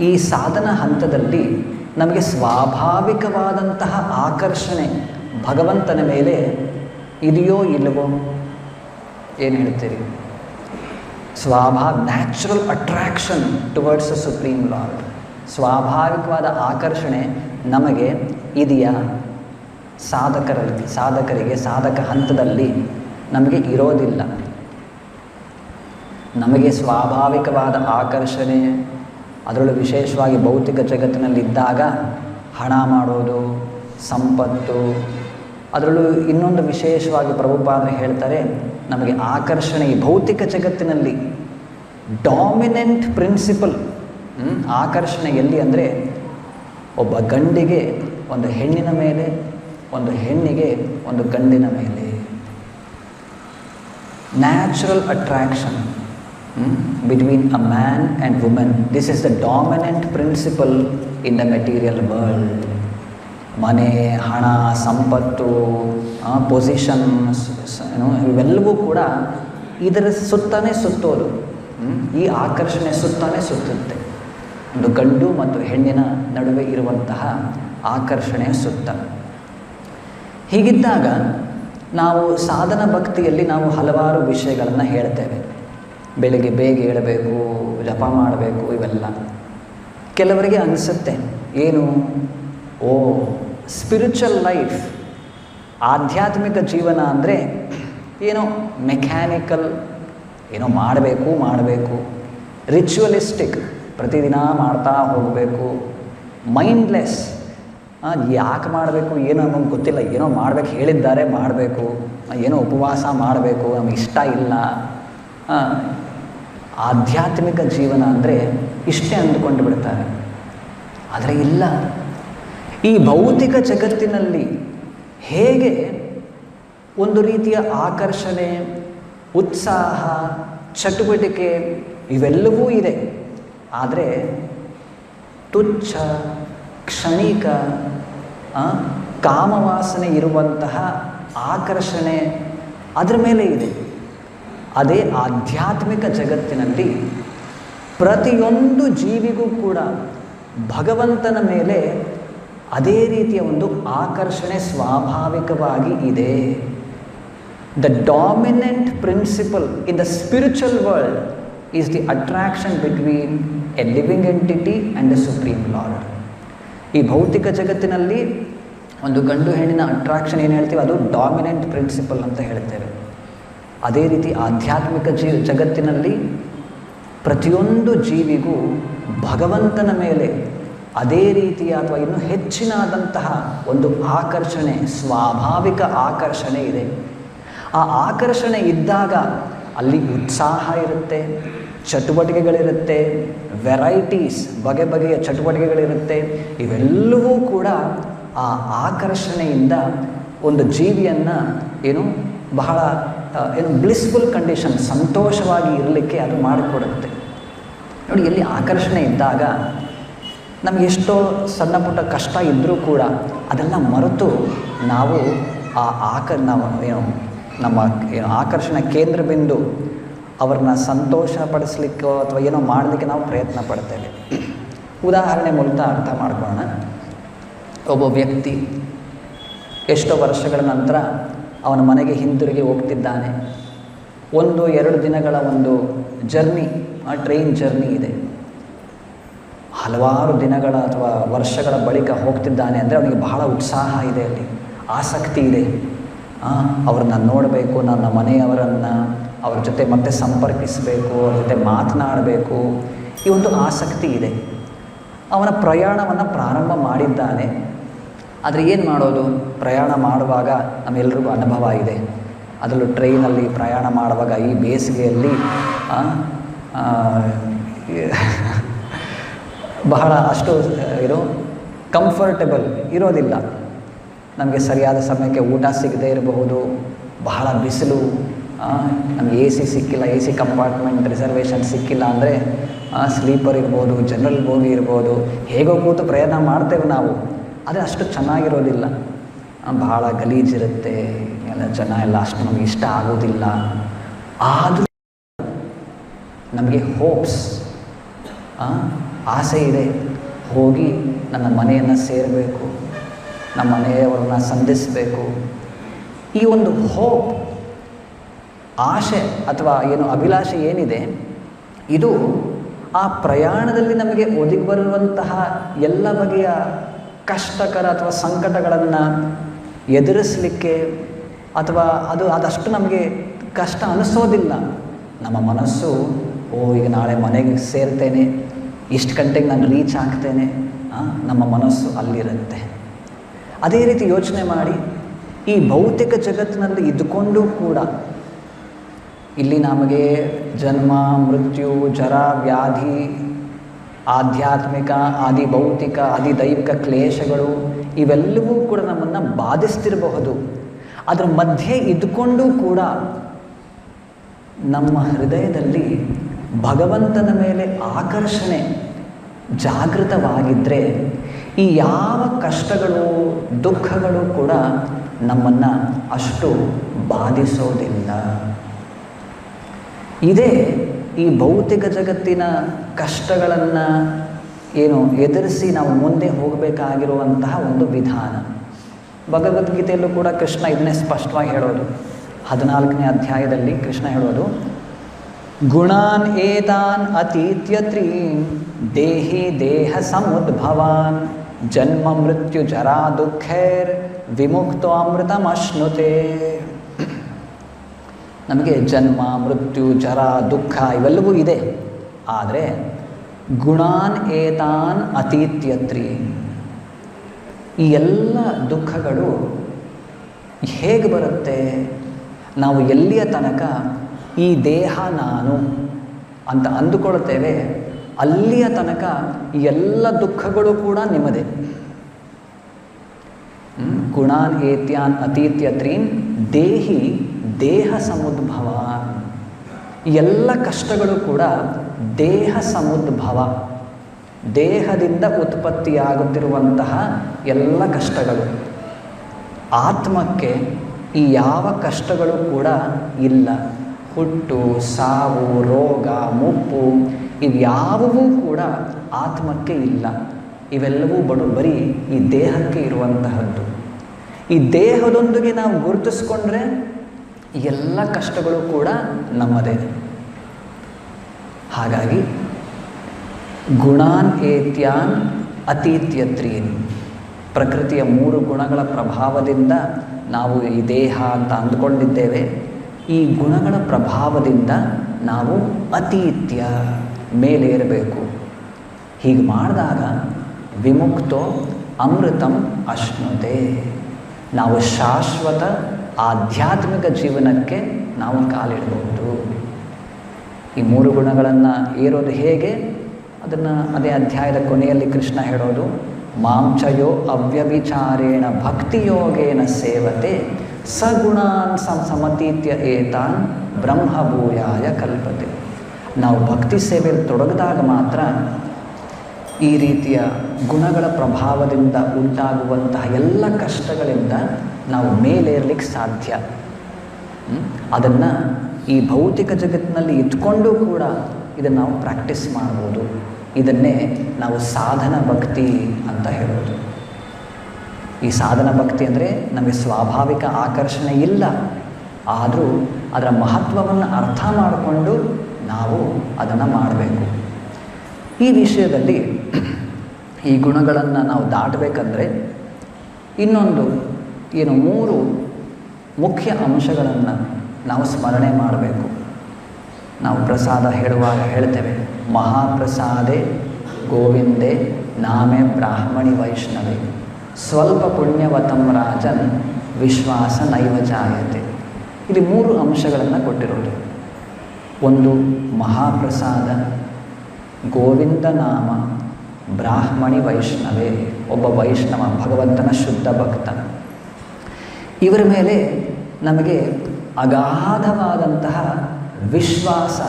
ಈ ಸಾಧನ ಹಂತದಲ್ಲಿ ನಮಗೆ ಸ್ವಾಭಾವಿಕವಾದಂತಹ ಆಕರ್ಷಣೆ ಭಗವಂತನ ಮೇಲೆ ಇದೆಯೋ ಇಲ್ಲವೋ ಏನು ಹೇಳ್ತೀರಿ? ಸ್ವಾಭಾವ natural attraction towards a supreme lord ಸ್ವಾಭಾವಿಕವಾದ ಆಕರ್ಷಣೆ ನಮಗೆ ಇದೆಯಾ? ಸಾಧಕರಲ್ಲಿ, ಸಾಧಕರಿಗೆ, ಸಾಧಕ ಹಂತದಲ್ಲಿ ನಮಗೆ ಇರೋದಿಲ್ಲ. ನಮಗೆ ಸ್ವಾಭಾವಿಕವಾದ ಆಕರ್ಷಣೆ ಅದರಲ್ಲೂ ವಿಶೇಷವಾಗಿ ಭೌತಿಕ ಜಗತ್ತಿನಲ್ಲಿದ್ದಾಗ ಹಣ ಮಾಡೋದು, ಸಂಪತ್ತು, ಅದರಲ್ಲೂ ಇನ್ನೊಂದು ವಿಶೇಷವಾಗಿ ಪ್ರಭುಪಾದರು ಹೇಳ್ತಾರೆ, ನಮಗೆ ಆಕರ್ಷಣೆ ಈ ಭೌತಿಕ ಜಗತ್ತಿನಲ್ಲಿ ಡಾಮಿನೆಂಟ್ ಪ್ರಿನ್ಸಿಪಲ್ ಆಕರ್ಷಣೆ ಎಲ್ಲಿ ಅಂದರೆ ಒಬ್ಬ ಗಂಡಿಗೆ ಒಂದು ಹೆಣ್ಣಿನ ಮೇಲೆ, ಒಂದು ಹೆಣ್ಣಿಗೆ ಒಂದು ಗಂಡಿನ ಮೇಲೆ. Natural attraction between a man and women this is the dominant principle in the material world ಮನೆ, ಹಣ, ಸಂಪತ್ತು ಪೊಸಿಷನ್ಸ್ ಏನು ಇವೆಲ್ಲವೂ ಕೂಡ ಇದರ ಸುತ್ತಾನೇ ಸುತ್ತೋದು. ಈ ಆಕರ್ಷಣೆ ಸುತ್ತಾನೇ ಸುತ್ತುತ್ತೆ. ಒಂದು ಗಂಡು ಮತ್ತು ಹೆಣ್ಣಿನ ನಡುವೆ ಇರುವಂತಹ ಆಕರ್ಷಣೆಯ ಸುತ್ತ. ಹೀಗಿದ್ದಾಗ ನಾವು ಸಾಧನ ಭಕ್ತಿಯಲ್ಲಿ ನಾವು ಹಲವಾರು ವಿಷಯಗಳನ್ನು ಹೇಳ್ತೇವೆ. ಬೆಳಿಗ್ಗೆ ಬೇಗ ಏಳಬೇಕು, ಜಪ ಮಾಡಬೇಕು, ಇವೆಲ್ಲ. ಕೆಲವರಿಗೆ ಅನಿಸುತ್ತೆ, ಏನು? ಓ ಸ್ಪಿರಿಚುವಲ್ ಲೈಫ್ ಆಧ್ಯಾತ್ಮಿಕ ಜೀವನ ಅಂದರೆ ಏನೋ ಮೆಕ್ಯಾನಿಕಲ್ ಏನೋ ಮಾಡಬೇಕು ಮಾಡಬೇಕು. ರಿಚುವಲಿಸ್ಟಿಕ್ ಪ್ರತಿದಿನ ಮಾಡ್ತಾ ಹೋಗಬೇಕು. ಮೈಂಡ್ಲೆಸ್ ಯಾಕೆ ಮಾಡಬೇಕು, ಏನೋ ನಮಗೆ ಗೊತ್ತಿಲ್ಲ. ಏನೋ ಮಾಡಬೇಕು, ಹೇಳಿದ್ದಾರೆ, ಮಾಡಬೇಕು. ಏನೋ ಉಪವಾಸ ಮಾಡಬೇಕು, ನಮಗೆ ಇಷ್ಟ ಇಲ್ಲ. ಆಧ್ಯಾತ್ಮಿಕ ಜೀವನ ಅಂದರೆ ಇಷ್ಟೇ ಅಂದುಕೊಂಡು ಬಿಡ್ತಾರೆ. ಆದರೆ ಇಲ್ಲ. ಈ ಭೌತಿಕ ಜಗತ್ತಿನಲ್ಲಿ ಹೇಗೆ ಒಂದು ರೀತಿಯ ಆಕರ್ಷಣೆ, ಉತ್ಸಾಹ, ಚಟುವಟಿಕೆ ಇವೆಲ್ಲವೂ ಇದೆ. ಆದರೆ ತುಚ್ಛ, ಕ್ಷಣಿಕ ಕಾಮವಾಸನೆ ಇರುವಂತಹ ಆಕರ್ಷಣೆ ಅದರ ಮೇಲೆ ಇದೆ. ಅದೇ ಆಧ್ಯಾತ್ಮಿಕ ಜಗತ್ತಿನಲ್ಲಿ ಪ್ರತಿಯೊಂದು ಜೀವಿಗೂ ಕೂಡ ಭಗವಂತನ ಮೇಲೆ ಅದೇ ರೀತಿಯ ಒಂದು ಆಕರ್ಷಣೆ ಸ್ವಾಭಾವಿಕವಾಗಿ ಇದೆ. The dominant principle in the spiritual world is the attraction between a living entity and a supreme lord ಈ ಭೌತಿಕ ಜಗತ್ತಿನಲ್ಲಿ ಒಂದು ಗಂಡು ಹೆಣ್ಣಿನ ಅಟ್ರಾಕ್ಷನ್ ಏನು ಹೇಳ್ತೀವಿ? ಅದು ಡಾಮಿನೆಂಟ್ ಪ್ರಿನ್ಸಿಪಲ್ ಅಂತ ಹೇಳ್ತೇವೆ. ಅದೇ ರೀತಿ ಆಧ್ಯಾತ್ಮಿಕ ಜೀ ಜಗತ್ತಿನಲ್ಲಿ ಪ್ರತಿಯೊಂದು ಜೀವಿಗೂ ಭಗವಂತನ ಮೇಲೆ ಅದೇ ರೀತಿಯ ಅಥವಾ ಇನ್ನೂ ಹೆಚ್ಚಿನಾದಂತಹ ಒಂದು ಆಕರ್ಷಣೆ, ಸ್ವಾಭಾವಿಕ ಆಕರ್ಷಣೆ ಇದೆ. ಆ ಆಕರ್ಷಣೆ ಇದ್ದಾಗ ಅಲ್ಲಿ ಉತ್ಸಾಹ ಇರುತ್ತೆ, ಚಟುವಟಿಕೆಗಳಿರುತ್ತೆ, ವೆರೈಟೀಸ್, ಬಗೆ ಬಗೆಯ ಚಟುವಟಿಕೆಗಳಿರುತ್ತೆ. ಇವೆಲ್ಲವೂ ಕೂಡ ಆ ಆಕರ್ಷಣೆಯಿಂದ ಒಂದು ಜೀವಿಯನ್ನು ಏನು ಬಹಳ ಏನು ಬ್ಲಿಸ್ಫುಲ್ ಕಂಡೀಷನ್ ಸಂತೋಷವಾಗಿ ಇರಲಿಕ್ಕೆ ಅದು ಮಾಡಿಕೊಡುತ್ತೆ. ನೋಡಿ, ಎಲ್ಲಿ ಆಕರ್ಷಣೆ ಇದ್ದಾಗ ನಮಗೆ ಎಷ್ಟೋ ಸಣ್ಣ ಪುಟ್ಟ ಕಷ್ಟ ಇದ್ದರೂ ಕೂಡ ಅದೆಲ್ಲ ಮರೆತು ನಾವು ಆ ಆಕ, ನಾವು ಏನು, ನಮ್ಮ ಏನು ಆಕರ್ಷಣೆ ಕೇಂದ್ರ ಬಿಂದು ಅವ್ರನ್ನ ಸಂತೋಷಪಡಿಸ್ಲಿಕ್ಕೋ ಅಥವಾ ಏನೋ ಮಾಡಲಿಕ್ಕೆ ನಾವು ಪ್ರಯತ್ನ ಪಡ್ತೇವೆ. ಉದಾಹರಣೆ ಮೂಲಕ ಅರ್ಥ ಮಾಡ್ಕೊಳ್ಳೋಣ. ಒಬ್ಬ ವ್ಯಕ್ತಿ ಎಷ್ಟೋ ವರ್ಷಗಳ ನಂತರ ಅವನ ಮನೆಗೆ ಹಿಂದಿರುಗಿ ಹೋಗ್ತಿದ್ದಾನೆ. ಒಂದು, ಎರಡು ದಿನಗಳ ಒಂದು ಜರ್ನಿ, ಆ ಟ್ರೈನ್ ಜರ್ನಿ ಇದೆ. ಹಲವಾರು ದಿನಗಳ ಅಥವಾ ವರ್ಷಗಳ ಬಳಿಕ ಹೋಗ್ತಿದ್ದಾನೆ ಅಂದರೆ ಅವನಿಗೆ ಬಹಳ ಉತ್ಸಾಹ ಇದೆ ಅಲ್ಲಿ. ಆಸಕ್ತಿ ಇದೆ. ಅವ್ರನ್ನ ನೋಡಬೇಕು, ನನ್ನ ಮನೆಯವರನ್ನು, ಅವ್ರ ಜೊತೆ ಮತ್ತೆ ಸಂಪರ್ಕಿಸಬೇಕು, ಅವ್ರ ಜೊತೆ ಮಾತನಾಡಬೇಕು. ಈ ಒಂದು ಆಸಕ್ತಿ ಇದೆ. ಅವನ ಪ್ರಯಾಣವನ್ನು ಪ್ರಾರಂಭ ಮಾಡಿದ್ದಾನೆ. ಆದರೆ ಏನು ಮಾಡೋದು? ಪ್ರಯಾಣ ಮಾಡುವಾಗ ನಮ್ಮೆಲ್ರಿಗೂ ಅನುಭವ ಇದೆ. ಅದರಲ್ಲೂ ಟ್ರೈನಲ್ಲಿ ಪ್ರಯಾಣ ಮಾಡುವಾಗ ಈ ಬೇಸಿಗೆಯಲ್ಲಿ ಬಹಳ ಅಷ್ಟು ಏನು ಕಂಫರ್ಟಬಲ್ ಇರೋದಿಲ್ಲ. ನಮಗೆ ಸರಿಯಾದ ಸಮಯಕ್ಕೆ ಊಟ ಸಿಗದೇ ಇರಬಹುದು. ಬಹಳ ಬಿಸಿಲು ನಮಗೆ ಎ ಸಿ ಸಿಕ್ಕಿಲ್ಲ ಎ ಸಿ ಕಂಪಾರ್ಟ್ಮೆಂಟ್ ರಿಸರ್ವೇಷನ್ ಸಿಕ್ಕಿಲ್ಲ ಅಂದರೆ ಸ್ಲೀಪರ್ ಇರ್ಬೋದು ಜನರಲ್ ಬೋಗಿ ಇರ್ಬೋದು, ಹೇಗೋ ಕೂತು ಪ್ರಯತ್ನ ಮಾಡ್ತೇವೆ ನಾವು. ಆದರೆ ಅಷ್ಟು ಚೆನ್ನಾಗಿರೋದಿಲ್ಲ. ಭಾಳ ಗಲೀಜಿರುತ್ತೆ ಎಲ್ಲ ಜನ ಎಲ್ಲ ಅಷ್ಟು ನಮಗೆ ಇಷ್ಟ ಆಗೋದಿಲ್ಲ. ಆದರೂ ನಮಗೆ ಹೋಪ್ಸ್ ಆಸೆ ಇದೆ. ಹೋಗಿ ನನ್ನ ಮನೆಯನ್ನು ಸೇರಬೇಕು, ನಮ್ಮ ಮನೆಯವರನ್ನ ಸಂಧಿಸಬೇಕು. ಈ ಒಂದು ಹೋಪ್ ಆಶೆ ಅಥವಾ ಏನು ಅಭಿಲಾಷೆ ಏನಿದೆ, ಇದು ಆ ಪ್ರಯಾಣದಲ್ಲಿ ನಮಗೆ ಒದಗಿ ಬರುವಂತಹ ಎಲ್ಲ ಬಗೆಯ ಕಷ್ಟಕರ ಅಥವಾ ಸಂಕಟಗಳನ್ನು ಎದುರಿಸಲಿಕ್ಕೆ ಅಥವಾ ಅದು ಅದಷ್ಟು ನಮಗೆ ಕಷ್ಟ ಅನಿಸೋದಿಲ್ಲ. ನಮ್ಮ ಮನಸ್ಸು, ಓ, ಈಗ ನಾಳೆ ಮನೆಗೆ ಸೇರ್ತೇನೆ, ಇಷ್ಟು ಗಂಟೆಗೆ ನಾನು ರೀಚ್ ಆಗ್ತೇನೆ ನಮ್ಮ ಮನಸ್ಸು ಅಲ್ಲಿರುತ್ತೆ. ಅದೇ ರೀತಿ ಯೋಚನೆ ಮಾಡಿ, ಈ ಭೌತಿಕ ಜಗತ್ತಿನಲ್ಲಿ ಇದ್ದುಕೊಂಡು ಕೂಡ ಇಲ್ಲಿ ನಮಗೆ ಜನ್ಮ, ಮೃತ್ಯು, ಜರ, ವ್ಯಾಧಿ ಆಧ್ಯಾತ್ಮಿಕ ಆದಿ ಭೌತಿಕ ಆದಿ ದೈವಿಕ ಕ್ಲೇಶಗಳು ಇವೆಲ್ಲವೂ ಕೂಡ ನಮ್ಮನ್ನು ಬಾಧಿಸ್ತಿರಬಹುದು. ಅದರ ಮಧ್ಯೆ ಇದ್ದುಕೊಂಡು ಕೂಡ ನಮ್ಮ ಹೃದಯದಲ್ಲಿ ಭಗವಂತನ ಮೇಲೆ ಆಕರ್ಷಣೆ ಜಾಗೃತವಾಗಿದ್ದರೆ ಈ ಯಾವ ಕಷ್ಟಗಳು, ದುಃಖಗಳು ಕೂಡ ನಮ್ಮನ್ನು ಅಷ್ಟು ಬಾಧಿಸೋದಿಲ್ಲ. ಇದೇ ಈ ಭೌತಿಕ ಜಗತ್ತಿನ ಕಷ್ಟಗಳನ್ನು ಏನು ಎದುರಿಸಿ ನಾವು ಮುಂದೆ ಹೋಗಬೇಕಾಗಿರುವಂತಹ ಒಂದು ವಿಧಾನ. ಭಗವದ್ಗೀತೆಯಲ್ಲೂ ಕೂಡ ಕೃಷ್ಣ ಇದನ್ನೇ ಸ್ಪಷ್ಟವಾಗಿ ಹೇಳೋದು. ಹದಿನಾಲ್ಕನೇ ಅಧ್ಯಾಯದಲ್ಲಿ ಕೃಷ್ಣ ಹೇಳೋದು, ಗುಣಾನ್ ಏತಾನ್ ಅತೀತ್ಯ ತ್ರೀನ್ ದೇಹಿ ದೇಹ ಸಮುದ್ಭವಾನ್, ಜನ್ಮ ಮೃತ್ಯು ಜರಾ ದುಃಖೇರ್, ವಿಮುಕ್ತೋ ಅಮೃತಮಶ್ನುತೆ. ನಮಗೆ ಜನ್ಮ, ಮೃತ್ಯು ಜರ ದುಃಖ ಇವೆಲ್ಲವೂ ಇದೆ. ಆದರೆ ಗುಣಾನ್ ಏತಾನ್ ಅತೀತ್ಯತ್ರಿ. ಈ ಎಲ್ಲ ದುಃಖಗಳು ಹೇಗೆ ಬರುತ್ತೆ? ನಾವು ಎಲ್ಲಿಯ ತನಕ ಈ ದೇಹ ನಾನು ಅಂತ ಅಂದುಕೊಳ್ತೇವೆ ಅಲ್ಲಿಯ ತನಕ ಈ ಎಲ್ಲ ದುಃಖಗಳು ಕೂಡ ನಿಮ್ಮದೇ? ಗುಣಾನ್ ಏತ್ಯಾನ್ ಅತೀತ್ಯತ್ರೀನ್ ದೇಹಿ ದೇಹ ಸಮುದ್ಭವ. ಎಲ್ಲ ಕಷ್ಟಗಳು ಕೂಡ ದೇಹ ಸಮುದ್ಭವ. ದೇಹದಿಂದ ಉತ್ಪತ್ತಿಯಾಗುತ್ತಿರುವಂತಹ ಎಲ್ಲ ಕಷ್ಟಗಳು. ಆತ್ಮಕ್ಕೆ ಈ ಯಾವ ಕಷ್ಟಗಳು ಕೂಡ ಇಲ್ಲ. ಹುಟ್ಟು, ಸಾವು, ರೋಗ, ಮುಪ್ಪು ಇವ್ಯಾವುವೂ ಕೂಡ ಆತ್ಮಕ್ಕೆ ಇಲ್ಲ. ಇವೆಲ್ಲವೂ ಬಡು ಬರೀ ಈ ದೇಹಕ್ಕೆ ಇರುವಂತಹದ್ದು. ಈ ದೇಹದೊಂದಿಗೆ ನಾವು ಗುರುತಿಸ್ಕೊಂಡ್ರೆ ಎಲ್ಲ ಕಷ್ಟಗಳು ಕೂಡ ನಮ್ಮದೇ. ಹಾಗಾಗಿ ಗುಣಾನ್ ಏತ್ಯಾನ್ ಅತೀತ್ಯತ್ರೀನ್. ಪ್ರಕೃತಿಯ ಮೂರು ಗುಣಗಳ ಪ್ರಭಾವದಿಂದ ನಾವು ಈ ದೇಹ ಅಂತ ಅಂದುಕೊಂಡಿದ್ದೇವೆ. ಈ ಗುಣಗಳ ಪ್ರಭಾವದಿಂದ ನಾವು ಅತೀತ್ಯ ಮೇಲೇರಬೇಕು. ಹೀಗೆ ಮಾಡಿದಾಗ ವಿಮುಕ್ತೋ ಅಮೃತಂ ಅಶ್ನುತೆ. ನಾವು ಶಾಶ್ವತ ಆಧ್ಯಾತ್ಮಿಕ ಜೀವನಕ್ಕೆ ನಾವು ಕಾಲಿಡಬಹುದು. ಈ ಮೂರು ಗುಣಗಳನ್ನು ಏರೋದು ಹೇಗೆ? ಅದನ್ನು ಅದೇ ಅಧ್ಯಾಯದ ಕೊನೆಯಲ್ಲಿ ಕೃಷ್ಣ ಹೇಳೋದು ಮಾಂಚಯೋ ಅವ್ಯವಿಚಾರೇಣ ಭಕ್ತಿಯೋಗೇನ ಸೇವತೆ ಸಗುಣಾನ್ ಸಮತೀತ್ಯ ಏತಾನ್ ಬ್ರಹ್ಮಭೂಯಾಯ ಕಲ್ಪತೆ. ನಾವು ಭಕ್ತಿ ಸೇವೆಯಲ್ಲಿ ತೊಡಗಿದಾಗ ಮಾತ್ರ ಈ ರೀತಿಯ ಗುಣಗಳ ಪ್ರಭಾವದಿಂದ ಉಂಟಾಗುವಂತಹ ಎಲ್ಲ ಕಷ್ಟಗಳಿಂದ ನಾವು ಮೇಲೇರ್ಲಿಕ್ಕೆ ಸಾಧ್ಯ. ಅದನ್ನು ಈ ಭೌತಿಕ ಜಗತ್ತಿನಲ್ಲಿ ಇದ್ಕೊಂಡು ಕೂಡ ಇದನ್ನು ನಾವು ಪ್ರಾಕ್ಟೀಸ್ ಮಾಡ್ಬೋದು. ಇದನ್ನೇ ನಾವು ಸಾಧನ ಭಕ್ತಿ ಅಂತ ಹೇಳೋದು. ಈ ಸಾಧನ ಭಕ್ತಿ ಅಂದರೆ ನಮಗೆ ಸ್ವಾಭಾವಿಕ ಆಕರ್ಷಣೆ ಇಲ್ಲ. ಆದರೂ ಅದರ ಮಹತ್ವವನ್ನು ಅರ್ಥ ಮಾಡಿಕೊಂಡು ನಾವು ಅದನ್ನು ಮಾಡಬೇಕು. ಈ ವಿಷಯದಲ್ಲಿ ಈ ಗುಣಗಳನ್ನು ನಾವು ದಾಟಬೇಕಂದ್ರೆ ಇನ್ನೊಂದು ಏನು ಮೂರು ಮುಖ್ಯ ಅಂಶಗಳನ್ನು ನಾವು ಸ್ಮರಣೆ ಮಾಡಬೇಕು. ನಾವು ಪ್ರಸಾದ ಹೇಳುವಾಗ ಹೇಳ್ತೇವೆ, ಮಹಾಪ್ರಸಾದೆ ಗೋವಿಂದೆ, ನಾಮೆ ಬ್ರಾಹ್ಮಣಿ ವೈಷ್ಣವೆ. ಸ್ವಲ್ಪ ಪುಣ್ಯವತಂ ರಾಜನ್ ವಿಶ್ವಾಸ ನೈವ ಜಾಯತೆ ಇಲ್ಲಿ ಮೂರು ಅಂಶಗಳನ್ನು ಕೊಟ್ಟಿರೋದು. ಒಂದು, ಮಹಾಪ್ರಸಾದ, ಗೋವಿಂದ ನಾಮ, ಬ್ರಾಹ್ಮಣಿ ವೈಷ್ಣವೇ. ಒಬ್ಬ ವೈಷ್ಣವ ಭಗವಂತನ ಶುದ್ಧ ಭಕ್ತ. ಇವರ ಮೇಲೆ ನಮಗೆ ಅಗಾಧವಾದಂತಹ ವಿಶ್ವಾಸ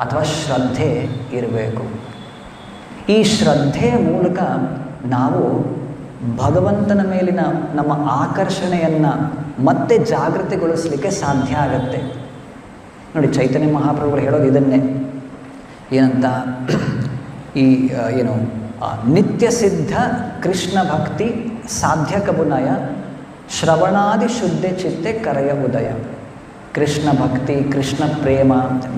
ಅಥವಾ ಶ್ರದ್ಧೆ ಇರಬೇಕು. ಈ ಶ್ರದ್ಧೆಯ ಮೂಲಕ ನಾವು ಭಗವಂತನ ಮೇಲಿನ ನಮ್ಮ ಆಕರ್ಷಣೆಯನ್ನು ಮತ್ತೆ ಜಾಗೃತಿಗೊಳಿಸಲಿಕ್ಕೆ ಸಾಧ್ಯ ಆಗತ್ತೆ. ನೋಡಿ, ಚೈತನ್ಯ ಮಹಾಪ್ರಭುಗಳು ಹೇಳೋದು ಇದನ್ನೇ. ಏನಂತ? ಈ ಏನು ನಿತ್ಯ ಸಿದ್ಧ ಕೃಷ್ಣ ಭಕ್ತಿ ಸಾಧ್ಯ ಕಬುನಯ ಶ್ರವಣಾದಿ ಶುದ್ಧ ಚಿತ್ತೆ ಕರೆಯ ಉದಯ. ಕೃಷ್ಣ ಭಕ್ತಿ, ಕೃಷ್ಣ ಪ್ರೇಮ,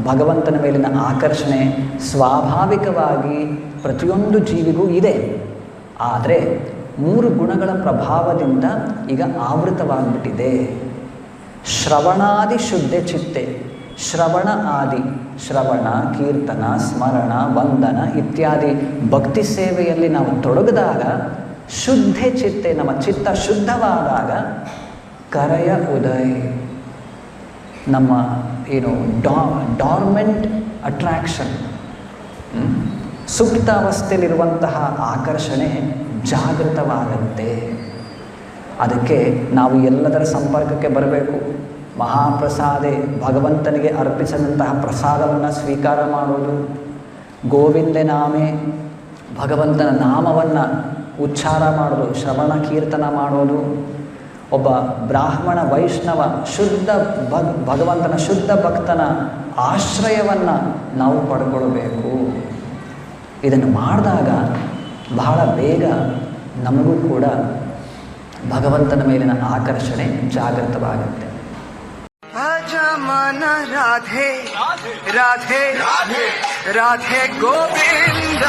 ಭಗವಂತನ ಮೇಲಿನ ಆಕರ್ಷಣೆ ಸ್ವಾಭಾವಿಕವಾಗಿ ಪ್ರತಿಯೊಂದು ಜೀವಿಗೂ ಇದೆ. ಆದರೆ ಮೂರು ಗುಣಗಳ ಪ್ರಭಾವದಿಂದ ಈಗ ಆವೃತವಾಗಿಬಿಟ್ಟಿದೆ. ಶ್ರವಣಾದಿ ಶುದ್ಧ ಚಿತ್ತೆ, ಶ್ರವಣ ಆದಿ, ಶ್ರವಣ, ಕೀರ್ತನ, ಸ್ಮರಣ, ವಂದನ ಇತ್ಯಾದಿ ಭಕ್ತಿ ಸೇವೆಯಲ್ಲಿ ನಾವು ತೊಡಗಿದಾಗ ಶುದ್ಧ ಚಿತ್ತೆ, ನಮ್ಮ ಚಿತ್ತ ಶುದ್ಧವಾದಾಗ ಕರೆಯ ಉದಯ. ನಮ್ಮ ಏನು ಡಾ ಡಾರ್ಮೆಂಟ್ ಅಟ್ರಾಕ್ಷನ್ ಸುಪ್ತ ಅವಸ್ಥೆಯಲ್ಲಿರುವಂತಹ ಆಕರ್ಷಣೆ ಜಾಗೃತವಾಗತ್ತೆ. ಅದಕ್ಕೆ ನಾವು ಎಲ್ಲದರ ಸಂಪರ್ಕಕ್ಕೆ ಬರಬೇಕು. ಮಹಾಪ್ರಸಾದೆ, ಭಗವಂತನಿಗೆ ಅರ್ಪಿಸಿದಂತಹ ಪ್ರಸಾದವನ್ನು ಸ್ವೀಕಾರ ಮಾಡೋದು. ಗೋವಿಂದ ನಾಮೆ ಭಗವಂತನ ನಾಮವನ್ನು ಉಚ್ಚಾರ ಮಾಡೋದು, ಶ್ರವಣ ಕೀರ್ತನ ಮಾಡೋದು, ಒಬ್ಬ ಬ್ರಾಹ್ಮಣ ವೈಷ್ಣವ ಶುದ್ಧ ಭಗ್, ಭಗವಂತನ ಶುದ್ಧ ಭಕ್ತನ ಆಶ್ರಯವನ್ನು ನಾವು ಪಡ್ಕೊಳ್ಬೇಕು. ಇದನ್ನು ಮಾಡಿದಾಗ ಬಹಳ ಬೇಗ ನಮಗೂ ಕೂಡ ಭಗವಂತನ ಮೇಲಿನ ಆಕರ್ಷಣೆ ಜಾಗೃತವಾಗುತ್ತೆ. ರಾಧೆ ರಾಧೆ ರಾಧೆ ಗೋವಿಂದ.